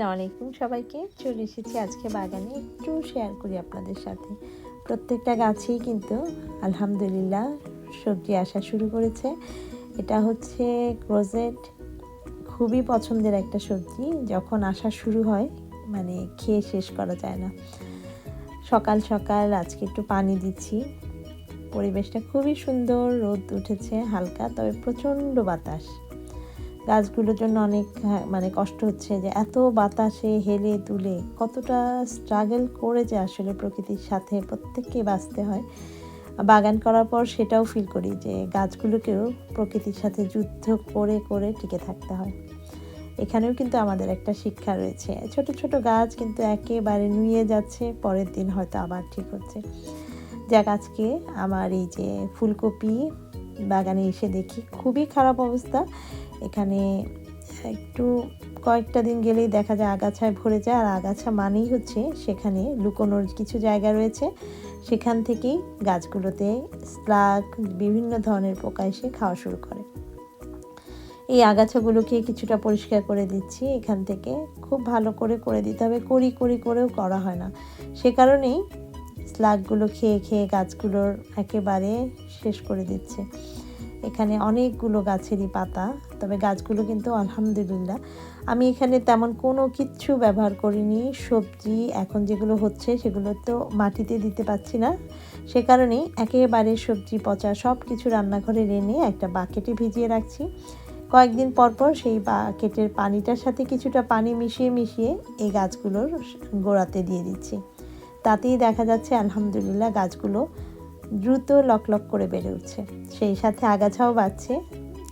আসসালামু আলাইকুম সবাইকে। চলে এসেছি আজকে বাগানে একটু শেয়ার করি আপনাদের সাথে। প্রত্যেকটা গাছেই কিন্তু আলহামদুলিল্লাহ সবজি আসা শুরু করেছে। এটা হচ্ছে ক্রোজেট খুবই পছন্দের একটা সবজি। যখন আসা শুরু হয় মানে খেয়ে শেষ করা যায় না। সকাল সকাল আজকে একটু পানি দিচ্ছি। পরিবেশটা খুবই সুন্দর, রোদ উঠেছে হালকা, তবে প্রচণ্ড বাতাস। গাছগুলোর জন্য অনেক হ্যাঁ, মানে কষ্ট হচ্ছে যে এত বাতাসে হেলে তুলে কতটা স্ট্রাগল করে যে আসলে প্রকৃতির সাথে প্রত্যেককে বাঁচতে হয়। বাগান করার পর সেটাও ফিল করি যে গাছগুলোকেও প্রকৃতির সাথে যুদ্ধ করে করে টিকে থাকতে হয়। এখানেও কিন্তু আমাদের একটা শিক্ষা রয়েছে। ছোট ছোট গাছ কিন্তু একেবারে নুয়ে যাচ্ছে পরের দিন হয়তো আবার ঠিক হচ্ছে। যাক আজকে আমার এই যে ফুলকপি বাগানে এসে দেখি খুবই খারাপ অবস্থা। এখানে একটু কয়েকটা দিন গেলেই দেখা যায় আগাছায় ভরে যায়। আর আগাছা মানেই হচ্ছে সেখানে লুকোনোর কিছু জায়গা রয়েছে। সেখান থেকেই গাছগুলোতে স্লাগ, বিভিন্ন ধরনের পোকা এসে খাওয়া শুরু করে। এই আগাছাগুলোকে কিছুটা পরিষ্কার করে দিচ্ছি। এখান থেকে খুব ভালো করে করে দিতে হবে। করি করি করেও করা হয় না। সে কারণেই স্লাগগুলো খেয়ে খেয়ে গাছগুলোর একেবারে শেষ করে দিচ্ছে। এখানে অনেকগুলো গাছেরই পাতা তবে গাছগুলো কিন্তু আলহামদুলিল্লাহ। আমি এখানে তেমন কোনো কিচ্ছু ব্যবহার করিনি। সবজি এখন যেগুলো হচ্ছে সেগুলো তো মাটিতে দিতে পাচ্ছি না। সে কারণেই একেবারে সবজি, পচা সব কিছু রান্নাঘরে এনে একটা বাকেটে ভিজিয়ে রাখছি। কয়েকদিন পর পর সেই বাকেটের পানিটার সাথে কিছুটা পানি মিশিয়ে মিশিয়ে এই গাছগুলোর গোড়াতে দিয়ে দিচ্ছি। তাতেই দেখা যাচ্ছে আলহামদুলিল্লাহ গাছগুলো দ্রুত লকলক করে বেড়ে উঠছে। সেই সাথে আগাছাও বাড়ছে।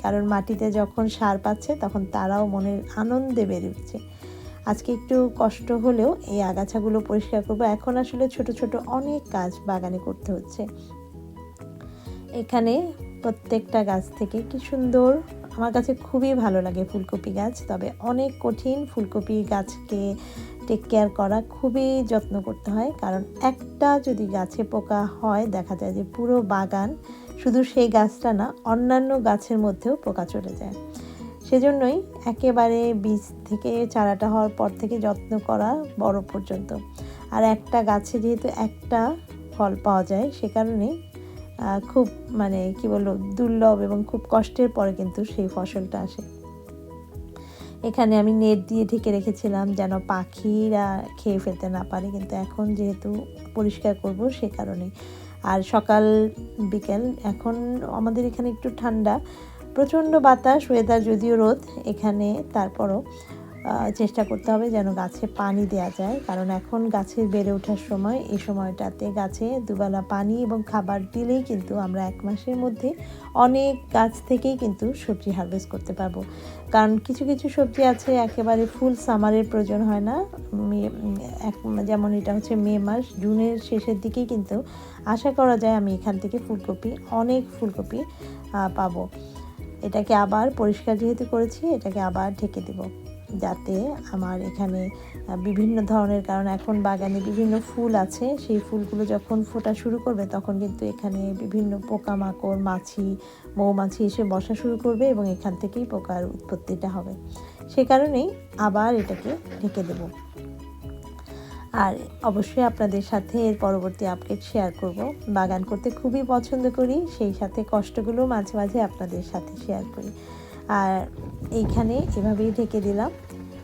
কারণ মাটিতে যখন সার পাচ্ছে তখন তারাও মনের আনন্দে বেড়ে উঠছে। আজকে একটু কষ্ট হলেও এই আগাছাগুলো পরিষ্কার করব। এখন আসলে ছোট ছোট অনেক কাজ বাগানে করতে হচ্ছে। এখানে প্রত্যেকটা গাছ থেকে কি সুন্দর, আমার কাছে খুবই ভালো লাগে ফুলকপি গাছ, তবে অনেক কঠিন ফুলকপি গাছকে টেক কেয়ার করা খুবই যত্ন করতে হয়। কারণ একটা যদি গাছে পোকা হয়, দেখা যায় যে পুরো বাগান শুধু সেই গাছটা না, অন্যান্য গাছের মধ্যেও পোকা চলে যায়। সেজন্যই একেবারে বীজ থেকে চারাটা হওয়ার পর থেকে যত্ন করা বড় পর্যন্ত। আর একটা গাছে যেহেতু একটা ফল পাওয়া যায়, সে কারণে খুব মানে কি বলব, দুর্লভ এবং খুব কষ্টের পরে কিন্তু সেই ফসলটা আসে। এখানে আমি নেট দিয়ে ঢেকে রেখেছিলাম যেন পাখিরা খেয়ে ফেলতে না পারে, কিন্তু এখন যেহেতু পরিষ্কার করব সে কারণে। আর সকাল বিকেল, এখন আমাদের এখানে একটু ঠান্ডা, প্রচণ্ড বাতাস ওয়েদার যদিও রোদ, এখানে তারপরও চেষ্টা করতে হবে যেন গাছে পানি দেওয়া যায়। কারণ এখন গাছের বেড়ে ওঠার সময়, এই সময়টাতে গাছে দুবেলা পানি এবং খাবার দিলেই কিন্তু আমরা এক মাসের মধ্যে অনেক গাছ থেকেই কিন্তু সবজি হারভেস্ট করতে পারব। কারণ কিছু কিছু সবজি আছে, একেবারে ফুল সামারের প্রয়োজন হয় না। যেমন এটা হচ্ছে মে মাস, জুনের শেষের দিকেই কিন্তু আশা করা যায় আমি এখান থেকে ফুলকপি, অনেক ফুলকপি পাবো। এটাকে আবার পরিষ্কার যেহেতু করেছি, এটাকে আবার ঢেকে দেবো। যাতে আমার এখানে বিভিন্ন ধরনের, কারণ এখন বাগানে বিভিন্ন ফুল আছে, সেই ফুলগুলো যখন ফোটা শুরু করবে, তখন কিন্তু এখানে বিভিন্ন পোকামাকড়, মাছি, মৌমাছি এসে বসা শুরু করবে এবং এখান থেকেই পোকার উৎপত্তিটা হবে। সে কারণেই আবার এটাকে ঢেকে দেব। আর অবশ্যই আপনাদের সাথে এর পরবর্তী আপডেট শেয়ার করব। বাগান করতে খুবই পছন্দ করি, সেই সাথে কষ্টগুলো মাঝে মাঝে আপনাদের সাথে শেয়ার করি। আর এইখানে এভাবেই ঢেকে দিলাম।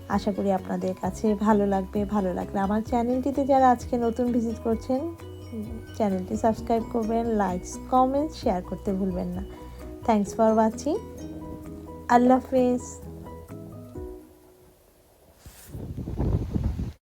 আশা করি আপনাদের কাছে ভালো লাগবে, ভালো লাগলে আমার চ্যানেলটিতে যারা আজকে নতুন ভিজিট করছেন, চ্যানেলটি সাবস্ক্রাইব করবেন লাইকস কমেন্টস শেয়ার করতে ভুলবেন না। থ্যাংকস ফর ওয়াচিং আল্লাহ হাফেজ।